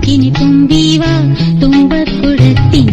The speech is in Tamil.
മൂക്കിനി തുമ്പീവ തുമ്പക്കുഴത്തിൻ